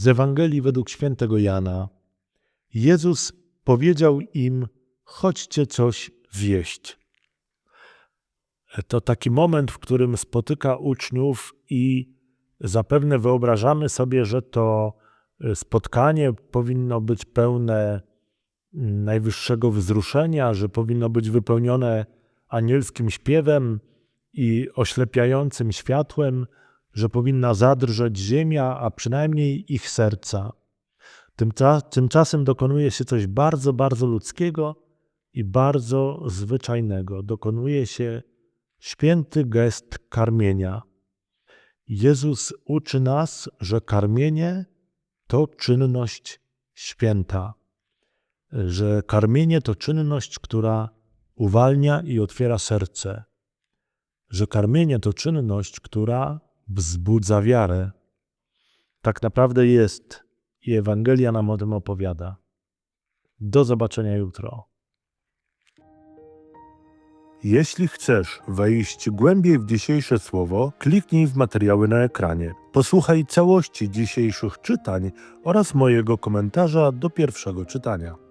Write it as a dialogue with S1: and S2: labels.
S1: Z Ewangelii według świętego Jana. Jezus powiedział im: Chodźcie coś zjeść. To taki moment, w którym spotyka uczniów i zapewne wyobrażamy sobie, że to y, spotkanie powinno być pełne mm, najwyższego wzruszenia, że powinno być wypełnione anielskim śpiewem i oślepiającym światłem, że powinna zadrżeć ziemia, a przynajmniej ich serca. Tymcza- Tymczasem dokonuje się coś bardzo, bardzo ludzkiego i bardzo zwyczajnego. Dokonuje się święty gest karmienia. Jezus uczy nas, że karmienie to czynność święta, że karmienie to czynność, która uwalnia i otwiera serce, że karmienie to czynność, która wzbudza wiarę. Tak naprawdę jest i Ewangelia nam o tym opowiada. Do zobaczenia jutro. Jeśli chcesz wejść głębiej w dzisiejsze słowo, kliknij w materiały na ekranie. Posłuchaj całości dzisiejszych czytań oraz mojego komentarza do pierwszego czytania.